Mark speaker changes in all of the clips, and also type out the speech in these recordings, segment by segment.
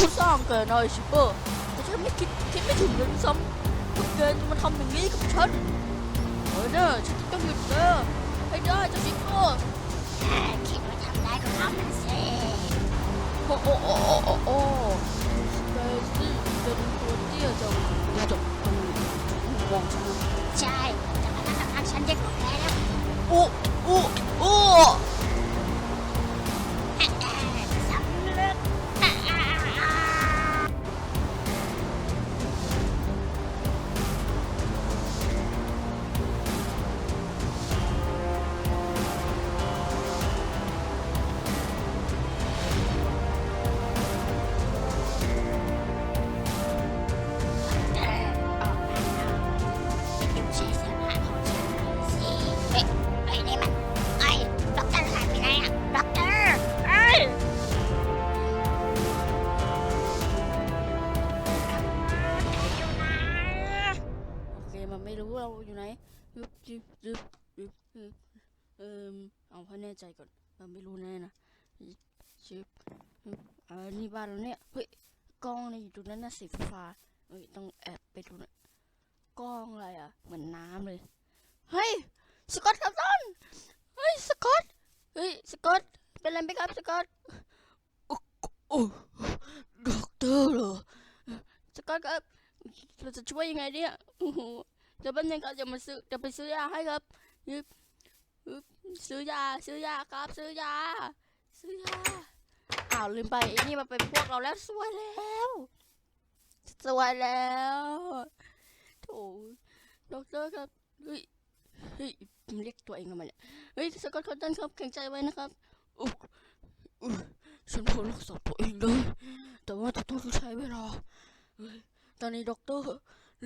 Speaker 1: ผู้สร้างแกนายชิปเปอร์แต่ฉันไม่คิดคิดไม่ถึงเลยซ้ำว่าแกจะมาทำอย่างนี้กับฉันเฮ้ยเนี่ยฉันจะต้องหยุดแกให้ได้เจ้าชิปเปอร์
Speaker 2: ถ้าคิดว่าทำได้ก็ทำมันสิ
Speaker 1: โอ้โอ้โอ้โอ้โอ้โอ้แกสิแกดูตัวเตี้ยจังดูจากตรงมองฉัน
Speaker 2: ใช่แต่พนักงานฉันเยอะกว่าแกแล้ว
Speaker 1: อ้โอ้โอ้ บ้านเราเนี่ยเฮ้ยกล้องนี่อยู่ตรงนั้นนะสีฟ้าเฮ้ยต้องแอบไปดูนะกล้องอะไรอะ เหมือนน้ำเลยเฮ้ยสกอตครับท่านเฮ้ยสกอตเฮ้ยสกอตเป็นอะไรไหมครับสกอตโอ้โอ้ด็อกเตอร์เหรอสกอตครับเราจะช่วยยังไงเนี่ยโอ้โหเดี๋ยวแป๊บนึงครับจะมาซื้อจะไปซื้อยาให้ครับยึบซื้อยาซื้อยาครับ ซื้อยาซื้อยา อ้าวลืมไปไอ้นี่มาเป็นพวกเราแล้วสวยแล้วสวยแล้วโถด็อกเตอร์ครับเฮ้ยเฮ้ยผมเรียกตัวเองทำไมเนี่ยเฮ้ยสกอตคอตตันครับแข็งใจไว้นะครับอุ๊อุ๊ฉันพอรักษาตัวเองได้แต่ว่าจะต้องใช้เวลาตอนนี้ด็อกเตอร์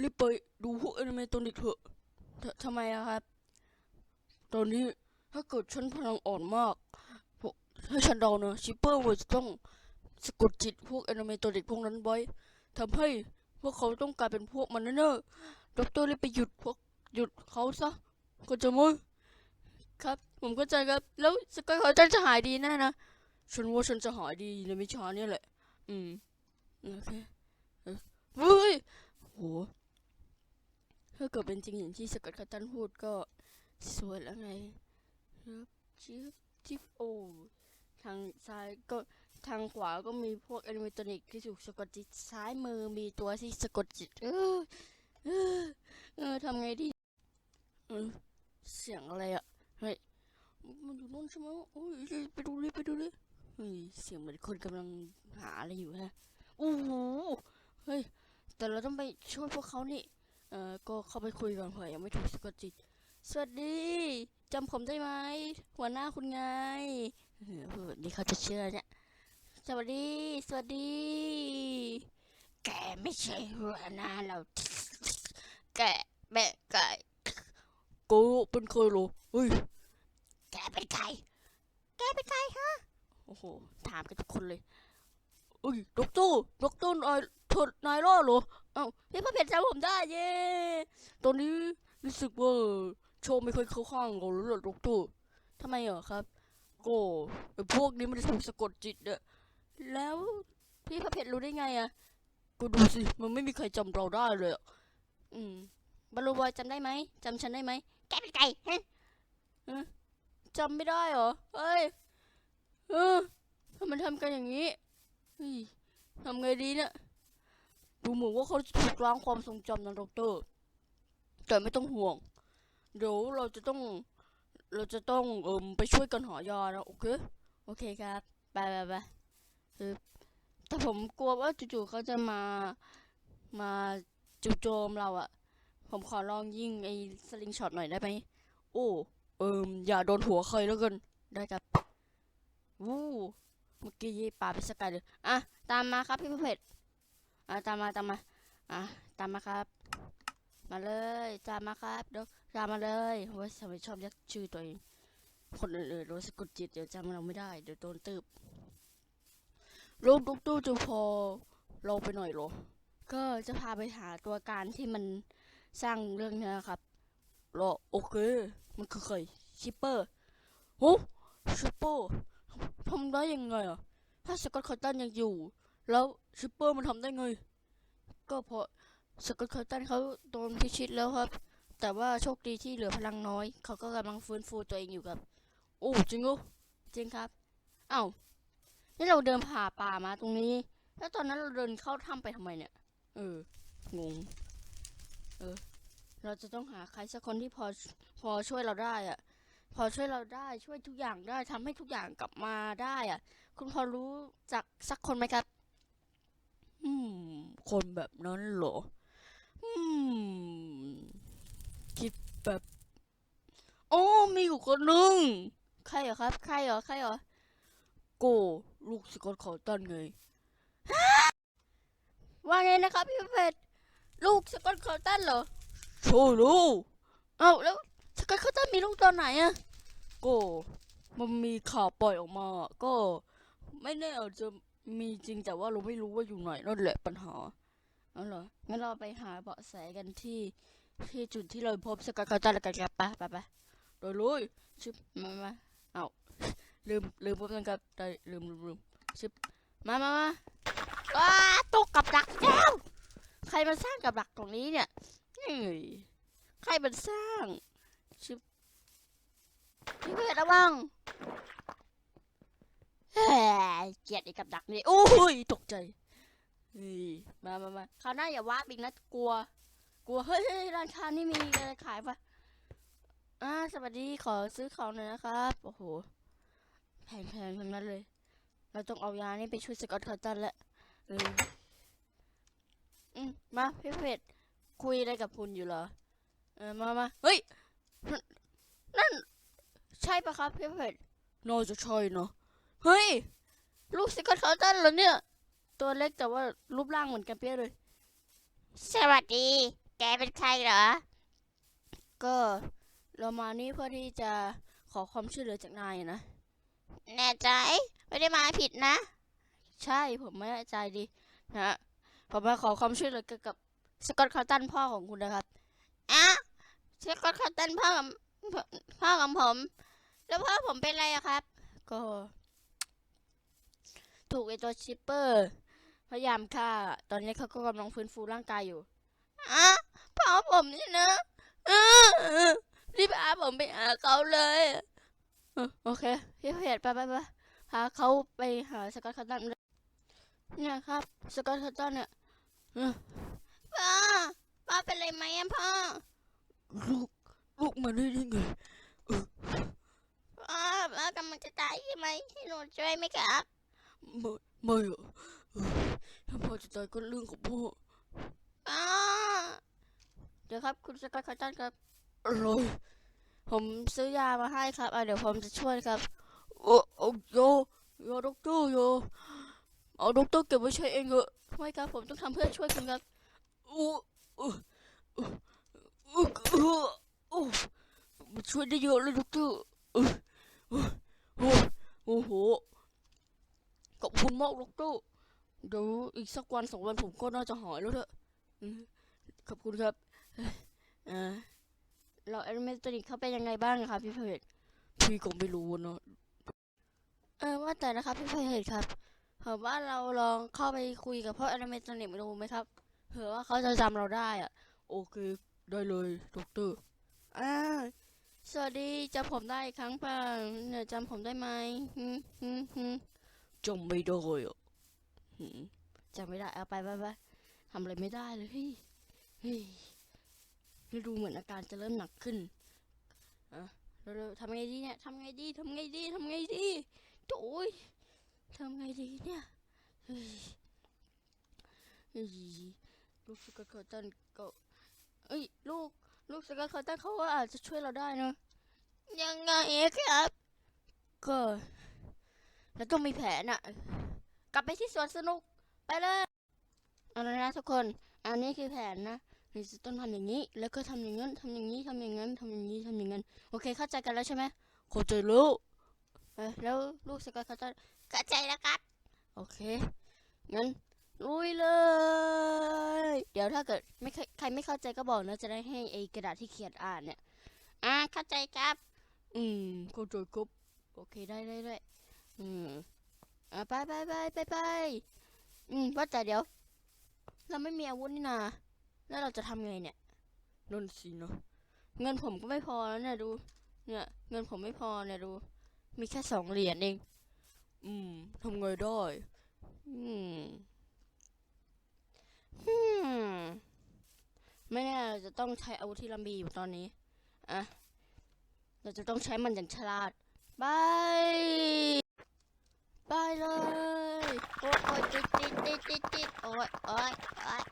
Speaker 1: รีบไปดูพวกแอนิเมตอนิกเถอะทำไมอะครับ ตอนนี้ถ้าเกิดฉันพลังอ่อนมาก ให้ฉันเดานะชิปเปอร์เวอร์จะต้องสะกดจิตพวกแอนิเมตอนิกพวกนั้นไว้ทำให้พวกเขาต้องกลายเป็นพวกมันแน่ๆด็อกเตอร์รีบไปหยุดพวกหยุดเขาซะก็จะมั้ยครับผมเข้าใจครับ แล้วสกอยเขาจะหายดีแน่นะฉันว่าฉันจะหายดีในไม่ช้าเนี่ยแหละ อืมโอเคเอ้ยเฮ้ยโหถ้าเกิดเป็นจริงอย่างที่สกัดคัตตันพูดก็สวยแล้วไงครับจิ๊บจิ๊บโอ้ ทางซ้ายก็ทางขวาก็มีพวกแอนิเมตอนิกที่ถูกสะกดจิตซ้ายมือมีตัวที่สะกดจิต เออเออเออทำไงดีเออเสียงอะไรอะเฮ้ยมันอยู่นู่นใช่ไหมโอ้ยไปดูเลยไปดูเลยเฮ้ยเสียงเหมือนคนกำลังหาอะไรอยู่ฮะโอ้โหเฮ้ยแต่เราต้องไปช่วยพวกเขานี่เอ่อก็เข้าไปคุยก่อนเผื่อยังไม่ถูกสะกดจิต สวัสดีจำผมได้ไหมหัวหน้าคุณไง เออพูดแบบนี้เขาจะเชื่อเนี่ยสวัสดี สวัสดี
Speaker 2: แกไม่ใช่หัวหน้าเรา
Speaker 1: แกะแม่ไก่กูเป็นเคยเหรอเฮ้ย
Speaker 2: แกเป็นใคร แกเป็นใครฮะ
Speaker 1: โอ้โห ถามกันทุกคนเลยเอ้ยด็อกเตอร์ด็อกเตอร์นายเธอนายรอดเหรอ เอ้าพี่พ่อเพชรจำผมได้เย้ตอนนี้รู้สึกว่าโชว์ไม่ค่อยเข้าข้างเราแล้วล่ะด็อกเตอร์ทำไมเหรอครับ ก็ไอพวกนี้มันถูกสะกดจิตอะแล้วพี่พระเพชรรู้ได้ไงอะก็ดูสิ มันไม่มีใครจำเราได้เลยอะอืมบอลลูบอยจำได้ไหมจำฉันได้ไหม
Speaker 2: แกเป็นใครฮะ
Speaker 1: จำไม่ได้เหรอเฮ้ยเออทำไมทำกันอย่างนี้เฮ้ยทำไงดีเนี่ยดูเหมือนว่าเขาจะถูกล้างความทรงจำนะดรแต่ไม่ต้องห่วง เดี๋ยวเราจะต้อง เราจะต้องเอิมไปช่วยกันหายานะโอเคโอเคครับไปไปไปเออแต่ผมกลัวว่าจู่ๆเขาจะมามาจู่โจมเราอะผมขอลองยิงไอ้สลิงช็อตหน่อยได้ไหมโอ้เอิมอย่าโดนหัวใครแล้วกันได้ครับวู้เมื่อกี้ปาไปสกายเลยอะตามมาครับพี่เผ็ดอะตามมาตามมาอะตามมาครับ มาเลยตามมาครับเดี๋ยวตามมาเลยโอ้ยทำไมชอบยักชื่อตัวเองคนอื่นๆโดนสะกดจิตเดี๋ยวจำเราไม่ได้เดี๋ยวโดนตืบรูปตุ๊กตู้จะพอเราไปหน่อยเหรอก็จะพาไปหาตัวการที่มันสร้างเรื่องนี้ครับรอโอเค มันคือใครชิปเปอร์โอ้ชิปเปอร์ทำได้ยังไงอะถ้าสกอตคอตตันยังอยู่ แล้วชิปเปอร์มันทำได้ไง ก็เพราะ สกอตคอตตันเขาโดนพิชิตแล้วครับ แต่ว่าโชคดีที่เหลือพลังน้อย เขาก็กำลังฟื้นฟูตัวเองอยู่ครับ โอ้จริงเหรอจริงครับ เอ้านี่เราเดินผ่าป่ามาตรงนี้ แล้วตอนนั้นเราเดินเข้าถ้ำไปทำไมเนี่ย เออ งง เออ เราจะต้องหาใครสักคนที่พอพอช่วยเราได้อะพอช่วยเราได้ช่วยทุกอย่างได้ทำให้ทุกอย่างกลับมาได้อะคุณพอรู้จักสักคนไหมครับ อืม คนแบบนั้นเหรอ คิดแบบโอ้มีอยู่คนหนึ่งใครเหรอครับ ใครเหรอใครเหรอโกลูกสกอตขอตันไงว่าไงนะครับพี่เพชรลูกสกอตคอร์ตันเหรอโชลูกเอ้าแล้วสกอตคอร์ตันมีลูกตอนไหนอะโกมันมีข่าวปล่อยออกมา ก็ไม่แน่อาจจะมีจริงแต่ว่าเราไม่รู้ว่าอยู่ไหนนั่นแหละปัญหา เอาเหรอ งั้นเราไปหาเบาะแสกันที่ที่จุดที่เราพบสกอตคอร์ตันกันครับปไปไปโดยลุยชิบมามาเอาลืมลืมพบกันครับได้ลืมลืมลืมชิบมามามาว้าตกกับดักแล้วใครมาสร้างกับดักตรงนี้เนี่ยเฮ้ยใครมันสร้างชิบพี่เพชรระวังเฮ้ยเกลียดไอ้กับดักนี่โอ้ยตกใจ เฮ้ยมามามาคราวหน้าอย่าว้าบอีกนะกลัว กลัว เฮ้ยร้านค้านี่มีอะไรขายปะอ่าสวัสดีขอซื้อของหน่อยนะครับ โอ้โห แพงๆทั้งนั้นเลย เราต้องเอายานี่ไปช่วยสกอตคอตตันแล้วเอออืมมาพี่เพชรคุยอะไรกับคุณอยู่เหรอ เออมามาเฮ้ย นั่น ใช่ปะครับพี่เพชรน่าจะใช่เนาะเฮ้ย ลูกสกอตคาร์ตันเหรอเนี่ย ตัวเล็กแต่ว่ารูปร่างเหมือนกันเปี้ยเลย
Speaker 2: สวัสดี แกเป็นใครเหรอ
Speaker 1: ก็เรามานี่เพื่อที่จะขอความช่วยเหลือจากนายอะนะ
Speaker 2: แน่ใจ ไม่ได้มาผิดนะ
Speaker 1: ใช่ผมไม่แน่ใจดีนะฮะผมมาขอความช่วยเหลือเกี่ยวกับสกอตคาร์ตันพ่อของคุณนะครับ
Speaker 2: อะสกอตคอตตันพ่อกับพ่อของผม แล้วพ่อผมเป็นอะไรอะครับ
Speaker 1: ก็ ถูกไอตัวชิปเปอร์พ ยายามฆ่า ตอนนี้เขาก็กำลังฟื้นฟูร่างกายอยู่
Speaker 2: อะพ่อผมนี่นะ
Speaker 1: เออเออรีบพาผมไปหาเขาเลยเออโอเคพี่เพจไปไปไปพาเขาไปหาสกอตคาร์ตันเลยเนี่ยครับ สกอตคาร์ตันเนี่ย
Speaker 2: พ่อพ่อเป็นอะไรไหมอะพ่อ
Speaker 1: ลูกลูกมาได้ยังไง
Speaker 2: พ่อพ่อกำลังจะตายใช่ไหมให้หนูช่วยไหมครับ
Speaker 1: ไม่ไม่อะเออ ถ้าพ่อจะตายก็เรื่องของพ่อ
Speaker 2: พ่อ
Speaker 1: เดี๋ยวครับคุณสกอตคาร์ตันครับอะไรผมซื้อยามาให้ครับอะเดี๋ยวผมจะช่วยครับ โอ้โอ้โยโยด็อกเตอร์โยเอาด็อกเตอร์เก็บไว้ใช้เองเถอะทำไมครับผมต้องทำเพื่อช่วยคุณครับโอ้โอ้โอ้โอ้โอ้โอ้มันช่วยได้เยอะเลยด็อกเตอร์เออโอ้โอ้โอ้โหขอบคุณมากด็อกเตอร์ เดี๋ยวอีกสักวันสองวันผมก็น่าจะหายแล้วเถอะขอบคุณครับเอ้ยเอ่าเราแอนิเมตัวนี้เขาเป็นยังไงบ้างอะครับพี่เพจพี่ก็ไม่รู้นะเออว่าแต่นะครับพี่เพจครับผมว่าเราลองเข้าไปคุยกับพ่อแอนิเมตัวนี้ดูไหมครับเผื่อว่าเขาจะจำเราได้อะโอเค ได้เลยด็อกเตอร์อ่าสวัสดีจำผมได้ครั้งเปล่าเนี่ยจำผมได้ไหมจำไม่ได้อะ จำไม่ได้เอาไปไปไปทำอะไรไม่ได้เลยเฮ้ยเฮ้ยนี่ดูเหมือนอาการจะเริ่มหนักขึ้นอะเร็วๆทำไงดีเนี่ยทำไงดีทำไงดีทำไงดีโอ้ยทำไงดีเนี่ยเฮ้ยเฮ้ยลูกสกัดคอตันก็เอ้ยลูกลูกสกัดคอตันเขาว่าอาจจะช่วยเราได้นะ
Speaker 2: ยังไงครับ
Speaker 1: ก็เราต้องมีแผนอะ กลับไปที่สวนสนุกไปเลยเอาละนะทุกคน อันนี้คือแผนนะเราจะต้องทำอย่างนี้ แล้วก็ทำอย่างนั้นทำอย่างนี้ทำอย่างนั้นทำอย่างนี้ทำอย่างนั้น โอเคเข้าใจกันแล้วใช่ไหมเข้าใจแล้วเอ้ยแล้วลูกสกายเขาจะ
Speaker 2: เข้าใจแล้วครับ
Speaker 1: โอเคงั้นลุยเลย เดี๋ยวถ้าเกิดไม่ใครไม่เข้าใจก็บอกนะจะได้ให้ไอกระดาษที่เขียนอ่านเนี่ย
Speaker 2: อ่าเข้าใจครับ
Speaker 1: อืมเข้าใจครับโอเคได้ได้ได้อืม อะไปไปไปไปไปอืมว่าแต่เดี๋ยว เราไม่มีอาวุธนี่นา แล้วเราจะทำไงเนี่ยนนสิเนาะเงินผมก็ไม่พอแล้วเนี่ยดู เนี่ย เงินผมไม่พอเนี่ยดู มีแค่สองเหรียญเอง อืมทำไงได้ อืมอืมไม่แน่เราจะต้องใช้อาวุธที่เรามีอยู่ตอนนี้ อะ เราจะต้องใช้มันอย่างฉลาดบาย บายเลย
Speaker 2: โอ้ยติดติดติดติดติดโอ้ยโอ้ยโอ้ย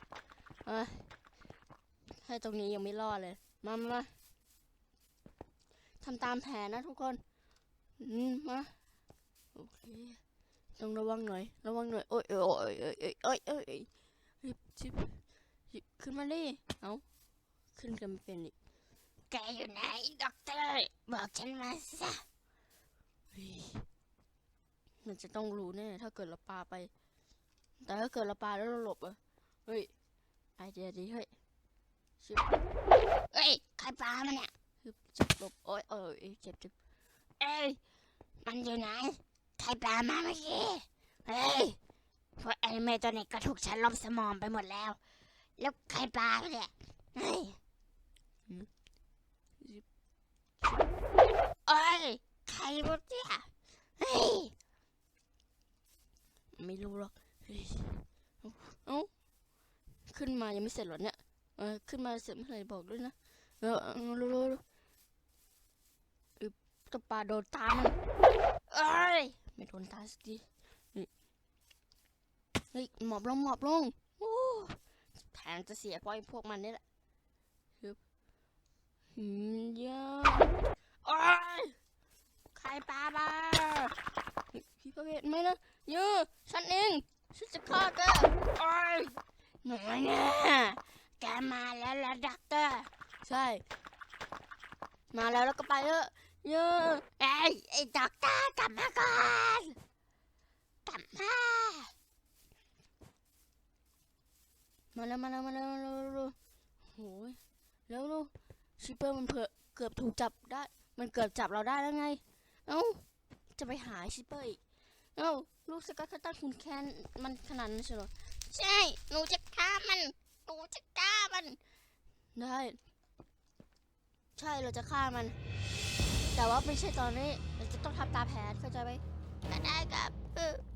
Speaker 1: เอ้ยแค่ตรงนี้ยังไม่รอดเลย มามาทำตามแผนนะทุกคน อืมมาโอเคต้องระวังหน่อย ระวังหน่อยโอ้ยโอ้ยโอ้ยโอ้ยโอ้ยโอ้ยหยิบชิบหยิบขึ้นมาดิเอาขึ้นกันไม่เป็นอีก
Speaker 2: แกอยู่ไหนด็อกเตอร์บอกฉันมาซะ
Speaker 1: มันจะต้องรู้แน่ถ้าเกิดเราปาไป แต่ถ้าเกิดเราปาแล้วเราหลบอะเฮ้ยไอเดียดีเฮ้ยชิบ
Speaker 2: เอ้ยใครปามันเนี่ย
Speaker 1: ชิบหลบโอ้ยเออเอ้ยเจ็บเจ็บ
Speaker 2: เอ้ยมันอยู่ไหนใครปามาเมื่อกี้เฮ้ยพวกแอนิเมตัวนี้ก็ถูกฉันลบสมองไปหมดแล้ว แล้วใครปาเนี่ยเฮ้ยเอ้ยใครวะเนี่ยเฮ้ย
Speaker 1: ไม่รู้หรอกเอ้าขึ้นมายังไม่เสร็จหรอเนี่ยเออขึ้นมาเสร็จเมื่อไหร่บอกด้วยนะเออรู้รู้รู้อึบตะปาโดนตามัน
Speaker 2: เอ้ย
Speaker 1: ไม่โดนตาสักทีนี่เฮ้ยหมอบลงหมอบลงโอ้แผนจะเสียเพราะไอ้พวกมันนี่แหละฮึบหืมยอะ
Speaker 2: โอ้ย
Speaker 1: ใครปาบ้าพี่ประเวศไม่นะ ยอะฉันเองฉันจะฆ่าแก
Speaker 2: โอ้ยหนูเนี่ยแกมาแล้วละด็อกเตอร์
Speaker 1: ใช่ มาแล้วแล้วก็ไปเถอะเยอะ
Speaker 2: เอ้ยไอ้ด็อกเตอร์กลับมาก่อนกลับมา
Speaker 1: มาแล้วมาแล้วมาแล้วมาแล้วมาแล้วโอ้ยแล้วลูกชิปเปอร์มันเผื่อเกือบถูกจับได้ มันเกือบจับเราได้แล้วไง เอ้าจะไปหาชิปเปอร์อีกเอ้า ลูกสกัดเขาตั้งคุณแค้นมันขนาดนั้นใช่หรอ
Speaker 2: ใช่ หนูจะฆ่ามัน หนูจะฆ่ามัน
Speaker 1: ได้ ใช่เราจะฆ่ามัน แต่ว่าไม่ใช่ตอนนี้ เราจะต้องทำตาแผนเข้าใจไหม
Speaker 2: ก็ได้ครับ